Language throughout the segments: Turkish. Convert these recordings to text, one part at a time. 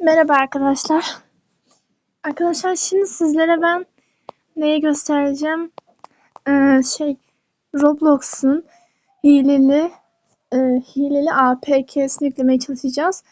Merhaba arkadaşlar. Arkadaşlar şimdi sizlere ben neyi göstereceğim? Ee, şey Roblox'un hileli e, hileli APK'sini yüklemeye çalışacağız.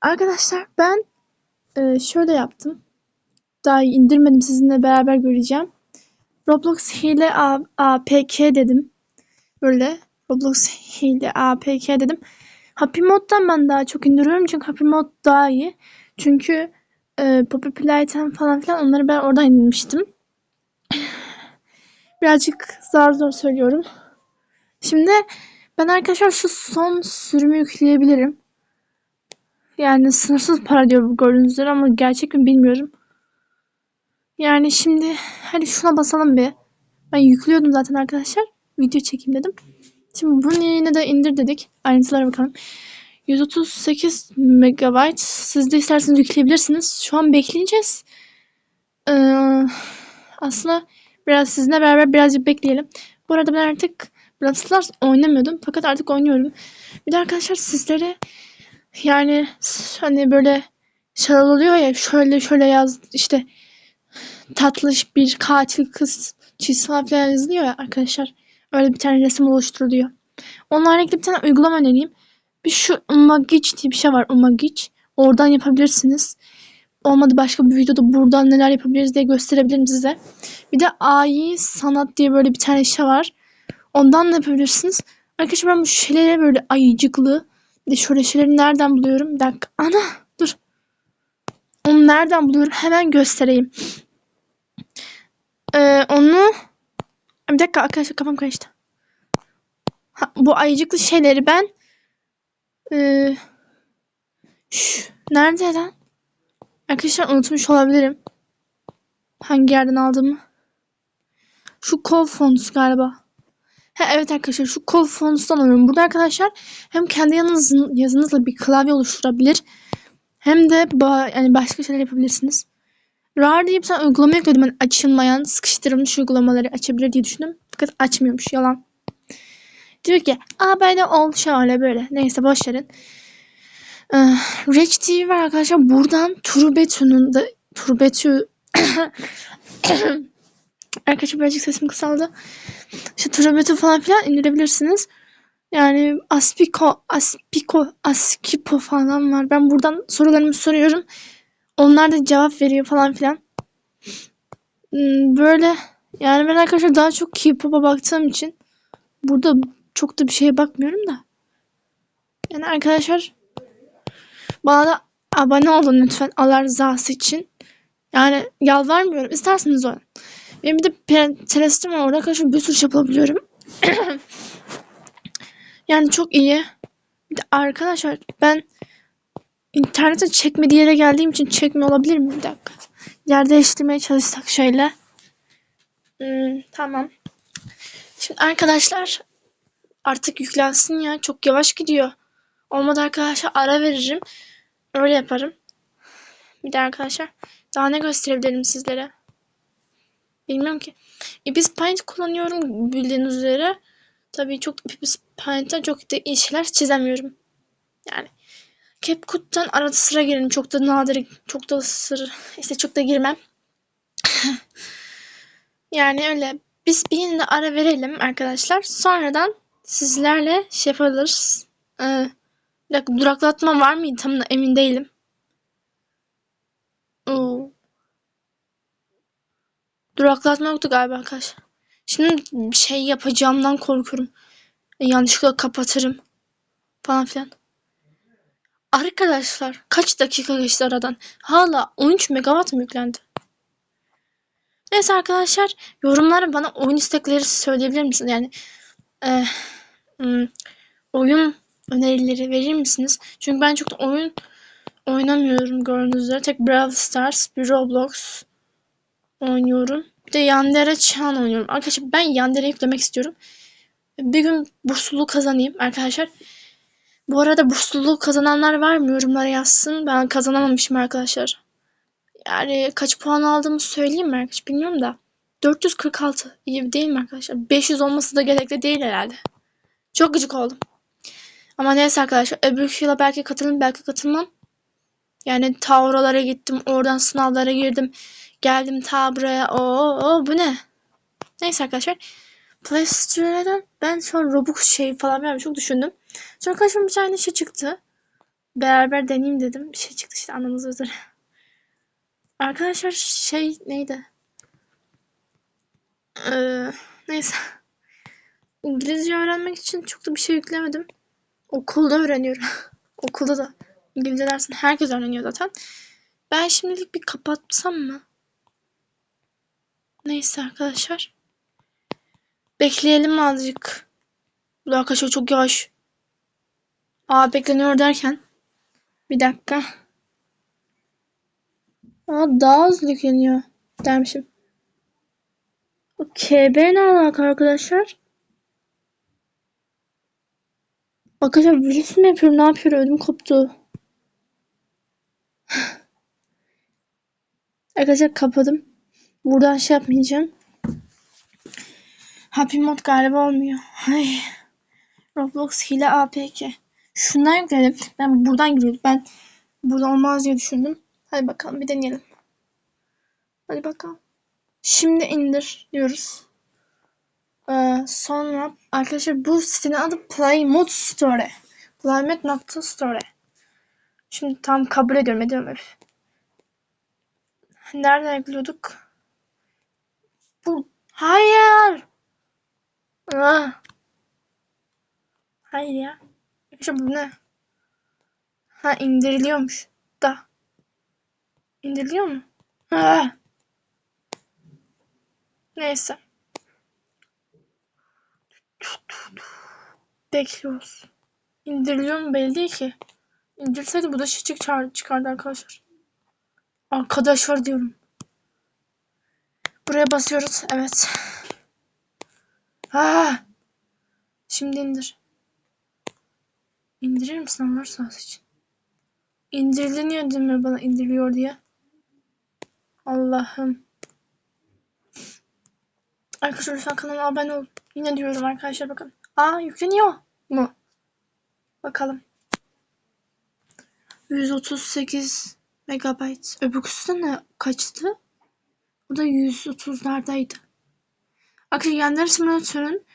Arkadaşlar ben e, şöyle yaptım. Daha indirmedim sizinle beraber göreceğim. Roblox hile A- APK dedim. Böyle Roblox hile APK dedim. Happy Mod'dan ben daha çok indiriyorum çünkü Happy Mod daha iyi. Çünkü e, Poppy Playtime falan filan onları ben oradan indirmiştim. Birazcık zar zor söylüyorum. Şimdi ben arkadaşlar şu son sürümü yükleyebilirim. Yani sınırsız para diyor bu gördüğünüz üzere ama gerçek mi bilmiyorum. Yani şimdi hadi şuna basalım bir. Ben yüklüyordum zaten arkadaşlar. Video çekeyim dedim. Şimdi bunu yine de indir dedik. Ayrıntılara bakalım. 138 MB. Siz de isterseniz yükleyebilirsiniz. Şu an bekleyeceğiz. Ee, aslında biraz sizinle beraber birazcık bekleyelim. Bu arada ben artık Brawl Stars oynamıyordum. Fakat artık oynuyorum. Bir de arkadaşlar sizlere yani hani böyle şeyler oluyor ya şöyle şöyle yaz işte tatlış bir katil kız çiz falan yazılıyor ya arkadaşlar. Öyle bir tane resim oluşturuluyor. Onlarla ilgili bir tane uygulama önereyim. Bir şu Umagic diye bir şey var. Umagic. Oradan yapabilirsiniz. Olmadı başka bir videoda buradan neler yapabiliriz diye gösterebilirim size. Bir de AI sanat diye böyle bir tane şey var. Ondan da yapabilirsiniz. Arkadaşlar ben bu şeyleri böyle ayıcıklı. Bir de şöyle şeyleri nereden buluyorum? Bir dakika. Ana dur. Onu nereden buluyorum? Hemen göstereyim. Ee, onu bir dakika arkadaşlar kafam karıştı. Ha, bu ayıcıklı şeyleri ben ee, şş, nerede lan? Arkadaşlar unutmuş olabilirim. Hangi yerden aldığımı. Şu Call Fonts galiba. Ha, evet arkadaşlar şu Call Fonts'tan alıyorum. Burada arkadaşlar hem kendi yazınızla bir klavye oluşturabilir. Hem de ba yani başka şeyler yapabilirsiniz. Rar bir tane uygulama yükledim. Ben açılmayan, sıkıştırılmış uygulamaları açabilir diye düşündüm. Fakat açmıyormuş. Yalan. Diyor ki aa böyle ol şöyle böyle. Neyse boş verin. Ee, Rich TV var arkadaşlar. Buradan Turbetü'nün de Turbetü Arkadaşlar birazcık sesim kısaldı. İşte Turbetü falan filan indirebilirsiniz. Yani Aspico, Aspico, Askipo falan var. Ben buradan sorularımı soruyorum. Onlar da cevap veriyor falan filan. Hmm, Böyle yani ben arkadaşlar daha çok K-pop'a baktığım için burada çok da bir şeye bakmıyorum da. Yani arkadaşlar bana da abone olun lütfen Allah rızası için. Yani yalvarmıyorum. İsterseniz olun. Benim bir de Pinterest'im var. Orada arkadaşlar bir sürü şey yapabiliyorum. yani çok iyi. Bir de arkadaşlar ben internete çekmediği yere geldiğim için çekmiyor olabilir mi? Bir dakika. Yer değiştirmeye çalışsak şöyle. Hmm, tamam. Şimdi arkadaşlar artık yüklensin ya. Çok yavaş gidiyor. Olmadı arkadaşlar ara veririm. Öyle yaparım. Bir de arkadaşlar daha ne gösterebilirim sizlere? Bilmiyorum ki. Ibis Paint kullanıyorum bildiğiniz üzere. Tabii çok Ibis Paint'ten çok da şeyler çizemiyorum. Yani CapCut'tan arada sıra girerim. Çok da nadir, çok da sır, işte çok da girmem. yani öyle. Biz bir yine ara verelim arkadaşlar. Sonradan sizlerle şey yaparız. Ee, duraklatma var mıydı tam da emin değilim. Oo. Duraklatma yoktu galiba arkadaşlar. Şimdi şey yapacağımdan korkuyorum. Yanlışlıkla kapatırım. Falan filan. Arkadaşlar kaç dakika geçti aradan? Hala 13 megawatt mı yüklendi? Neyse arkadaşlar yorumlara bana oyun istekleri söyleyebilir misiniz? Yani e, oyun önerileri verir misiniz? Çünkü ben çok da oyun oynamıyorum gördüğünüz üzere. Tek Brawl Stars, bir Roblox oynuyorum. Bir de Yandere Chan oynuyorum. Arkadaşlar ben Yandere yüklemek istiyorum. Bir gün bursluluk kazanayım arkadaşlar. Bu arada bursluluk kazananlar var mı? Yorumlara yazsın. Ben kazanamamışım arkadaşlar. Yani kaç puan aldığımı söyleyeyim mi arkadaşlar? Bilmiyorum da. 446. İyi değil mi arkadaşlar? 500 olması da gerekli değil herhalde. Çok gıcık oldum. Ama neyse arkadaşlar. Öbür yıla belki katılırım belki katılmam. Yani ta oralara gittim. Oradan sınavlara girdim. Geldim ta buraya. Oo, oo, bu ne? Neyse arkadaşlar. Play Store'dan ben an Robux şey falan yani çok düşündüm. Sonra karşıma bir tane şey çıktı. Beraber deneyeyim dedim. Bir şey çıktı işte anladığınız üzere. Arkadaşlar şey neydi? Ee, neyse. İngilizce öğrenmek için çok da bir şey yüklemedim. Okulda öğreniyorum. Okulda da İngilizce dersini herkes öğreniyor zaten. Ben şimdilik bir kapatsam mı? Neyse arkadaşlar. Bekleyelim azıcık. Bu da arkadaşlar çok yavaş. Aa bekleniyor derken. Bir dakika. Aa daha hızlı yükleniyor dermişim. O KB ne alaka arkadaşlar? Arkadaşlar virüs mü yapıyorum? Ne yapıyorum? Ödüm koptu. Arkadaşlar kapadım. Buradan şey yapmayacağım. Happy Mod galiba olmuyor. Ay. Roblox hile APK. Şundan yükledim. Ben buradan giriyordum. Ben burada olmaz diye düşündüm. Hadi bakalım bir deneyelim. Hadi bakalım. Şimdi indir diyoruz. Ee, sonra arkadaşlar bu sitenin adı Playmode Store. Playmode.store. Şimdi tam kabul ediyorum ediyorum hep. Nereden yüklüyorduk? Bu. Hayır. Ah. Hayır ya. Arkadaşlar bu ne? Ha indiriliyormuş. Da. İndiriliyor mu? Ha. Neyse. Bekliyoruz. İndiriliyor mu belli değil ki. İndirseydi bu da şey çıkar, çıkardı arkadaşlar. Arkadaş var diyorum. Buraya basıyoruz. Evet. Ha. Şimdi indir. İndirir misin Allah sağlığı için? İndirildi niye demiyor bana indiriliyor diye. Allah'ım. Arkadaşlar lütfen kanalıma abone ol. Yine diyorum arkadaşlar bakın. Aa yükleniyor mu? Bakalım. 138 megabayt. Öbürküsü de ne kaçtı? O da 130'lardaydı. Yandere simülatörün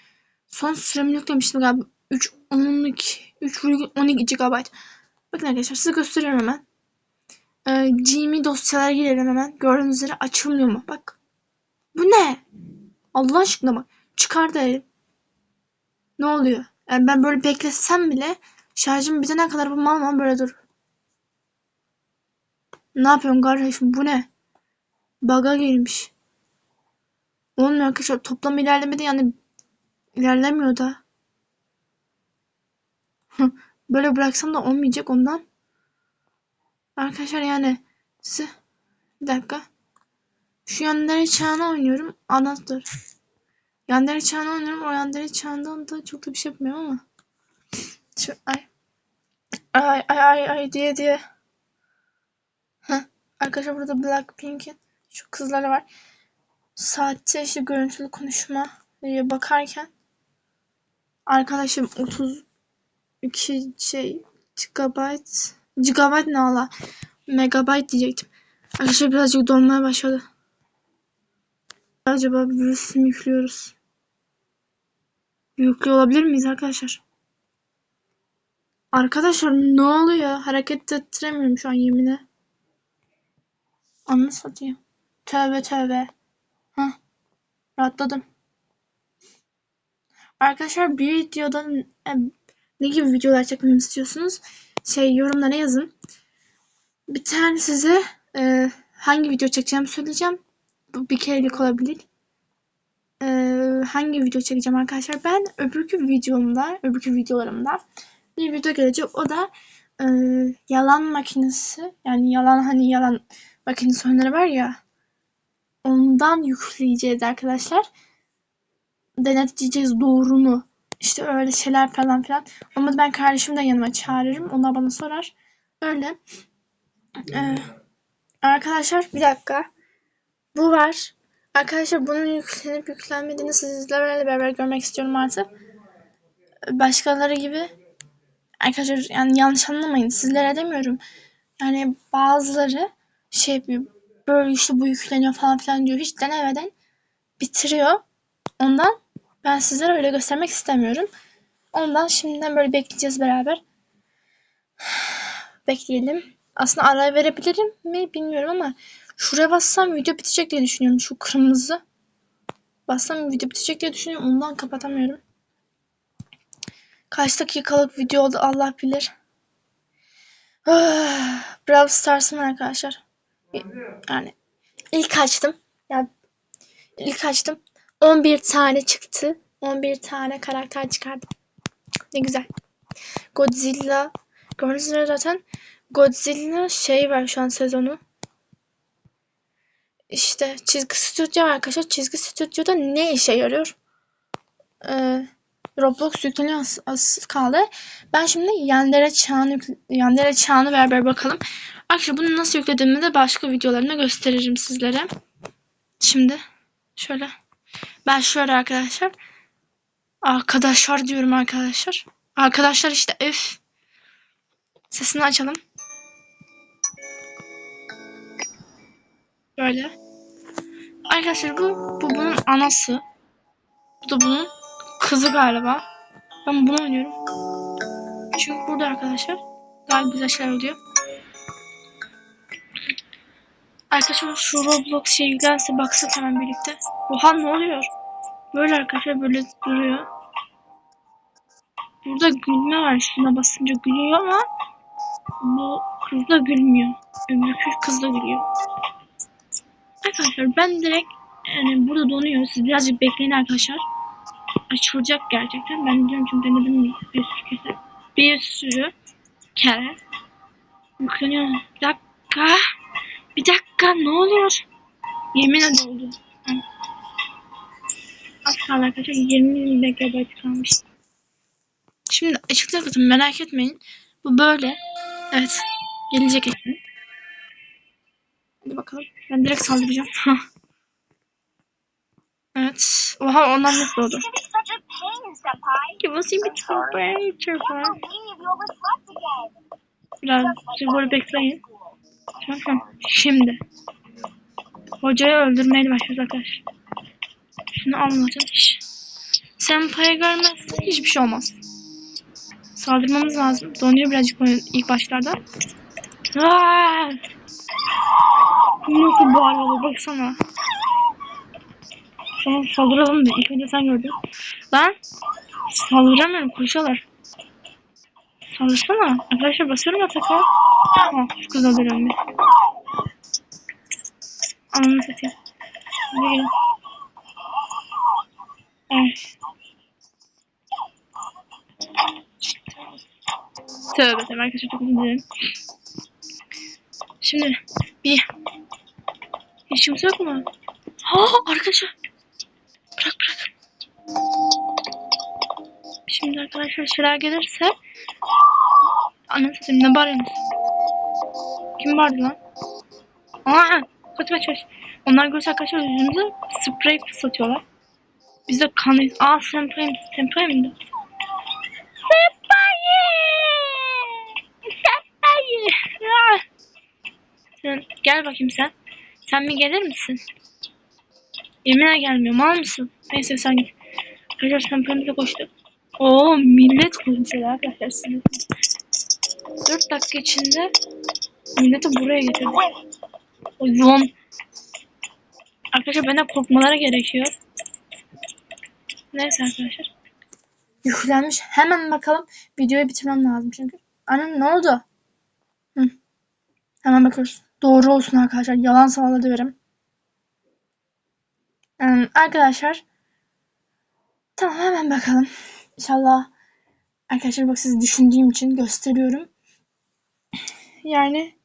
son sürümünü yüklemiştim galiba. 3 12 3,12 GB. Bakın arkadaşlar size gösteriyorum hemen. Ee, Gmail dosyalara girelim hemen. Gördüğünüz üzere açılmıyor mu? Bak. Bu ne? Allah aşkına bak. Çıkar da. Ne oluyor? Yani ben böyle beklesem bile şarjım bitene kadar bu mal mal böyle dur. Ne yapıyorsun kardeşim? Bu ne? Baga girmiş. Olmuyor arkadaşlar. Toplam ilerlemede yani ilerlemiyor da. böyle bıraksam da olmayacak ondan. Arkadaşlar yani size bir dakika. Şu Yandere çağını oynuyorum. Anahtar. Yandere çağını oynuyorum. O Yandere çağından da çok da bir şey yapmıyorum ama. Şu, ay. Ay ay ay ay diye diye. Heh. Arkadaşlar burada Blackpink'in şu kızları var. Saatte işte görüntülü konuşma bakarken arkadaşım 32 şey gigabyte gigabyte ne ala megabyte diyecektim. Arkadaşlar birazcık dolmaya başladı. Acaba virüs mü yüklüyoruz? Yüklü olabilir miyiz arkadaşlar? Arkadaşlar ne oluyor? Hareket ettiremiyorum şu an yemine. Anı satayım. Tövbe tövbe. Rahatladım. Arkadaşlar bir videodan e, ne gibi videolar çekmemi istiyorsunuz? Şey yorumlara yazın. Bir tane size e, hangi video çekeceğimi söyleyeceğim. Bu bir kerelik olabilir. E, hangi video çekeceğim arkadaşlar? Ben öbürkü videomda, öbürkü videolarımda bir video gelecek. O da e, yalan makinesi. Yani yalan hani yalan makinesi oyunları var ya. Ondan yükleyeceğiz arkadaşlar. Denetleyeceğiz doğru mu? İşte öyle şeyler falan filan. Ama ben kardeşimi de yanıma çağırırım. Onlar bana sorar. Öyle. Ee, arkadaşlar bir dakika. Bu var. Arkadaşlar bunun yüklenip yüklenmediğini sizlerle beraber görmek istiyorum artık. Başkaları gibi arkadaşlar yani yanlış anlamayın. Sizlere demiyorum. Yani bazıları şey yapıyor. Böyle işte bu yükleniyor falan filan diyor. Hiç denemeden bitiriyor. Ondan ben sizlere öyle göstermek istemiyorum. Ondan şimdiden böyle bekleyeceğiz beraber. Bekleyelim. Aslında ara verebilirim mi bilmiyorum ama şuraya bassam video bitecek diye düşünüyorum. Şu kırmızı. Bassam video bitecek diye düşünüyorum. Ondan kapatamıyorum. Kaç dakikalık video oldu Allah bilir. Ah, Brawl Stars'ın arkadaşlar. Yani ilk açtım. Ya ilk açtım. 11 tane çıktı. 11 tane karakter çıkardım. Ne güzel. Godzilla. Gördüğünüz üzere zaten Godzilla şey var şu an sezonu. İşte çizgi stüdyo arkadaşlar. Çizgi stüdyoda ne işe yarıyor? Ee, Roblox yükleniyor az, az kaldı. Ben şimdi Yandere yükle- Yandere Çağını beraber bakalım. Arkadaşlar bunu nasıl yüklediğimi de başka videolarımda gösteririm sizlere. Şimdi şöyle. Ben şöyle arkadaşlar. Arkadaşlar diyorum arkadaşlar. Arkadaşlar işte öf. Sesini açalım. Böyle. Arkadaşlar bu, bu bunun anası. Bu da bunun kızı galiba. Ben bunu oynuyorum. Çünkü burada arkadaşlar daha güzel şeyler oluyor. Arkadaşlar şu Roblox şey yüklense baksak hemen birlikte. Oha ne oluyor? Böyle arkadaşlar böyle duruyor. Burada gülme var. Şuna basınca gülüyor ama bu kız da gülmüyor. Öbürkü kız da gülüyor. Arkadaşlar ben direkt yani burada donuyor. Siz birazcık bekleyin arkadaşlar. Açılacak gerçekten. Ben biliyorum çünkü denedim bir sürü kere. Bir sürü kere. Yükleniyor. Bir dakika. Bir dakika ne oluyor? Yemin ederim. Az kaldı arkadaşlar. 20 megabayt kalmış. Şimdi açıklayacak zaten merak etmeyin. Bu böyle. Evet. Gelecek ekran. Hadi bakalım. Ben direkt saldıracağım. evet. Oha ondan nasıl oldu? A. Give us a you overslept again. Biraz böyle bekleyin. Tamam. Şimdi. Hocayı öldürmeye başlıyoruz arkadaşlar. Şunu almayacağız. Şş. Senpai görmezse hiçbir şey olmaz. Saldırmamız lazım. Donuyor birazcık oyun ilk başlarda. Aa! Nasıl bağırıyorlar baksana. Tamam saldıralım da ilk önce sen gördün. Lan saldıramıyorum koşuyorlar. Saldırsana. Arkadaşlar basıyorum ataka. Tamam şu kız öldürüyorum bir. Ananı satayım. Gelin. Ay. Tövbe tövbe arkadaşlar çok dilerim. Şimdi bir hiç kimse yok mu? Ha arkadaşlar. Bırak bırak. Şimdi arkadaşlar şeyler gelirse Anam satayım ne bağırıyorsunuz? Kim bağırdı lan? Aa, kaç kaç kaç. Onlar görse arkadaşlar yüzümüze sprey fıslatıyorlar. Biz de kanıyız. Aa senpai senpai miydi? Senpai! Senpai! Sen gel bakayım sen. Sen mi gelir misin? Yeminle gelmiyor. Mal mısın? Neyse sen git. Arkadaşlar senpaimize koştu. Oo millet koşuyor arkadaşlar. Size. 4 dakika içinde milleti buraya getirdi. Yoğun. Arkadaşlar benden korkmaları gerekiyor. Neyse arkadaşlar. Yüklenmiş. Hemen bakalım. Videoyu bitirmem lazım çünkü. Annem ne oldu? Hı. Hemen bakıyoruz. Doğru olsun arkadaşlar. Yalan sağladı diyorum. Hmm, arkadaşlar. Tamam hemen bakalım. İnşallah arkadaşlar bak sizi düşündüğüm için gösteriyorum. Yani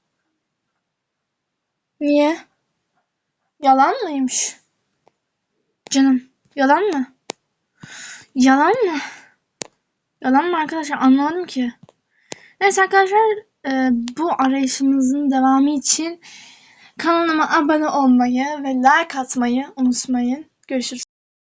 niye? Yalan mıymış? Canım yalan mı? Yalan mı? Yalan mı arkadaşlar anlamadım ki. Neyse arkadaşlar e, bu arayışımızın devamı için kanalıma abone olmayı ve like atmayı unutmayın. Görüşürüz.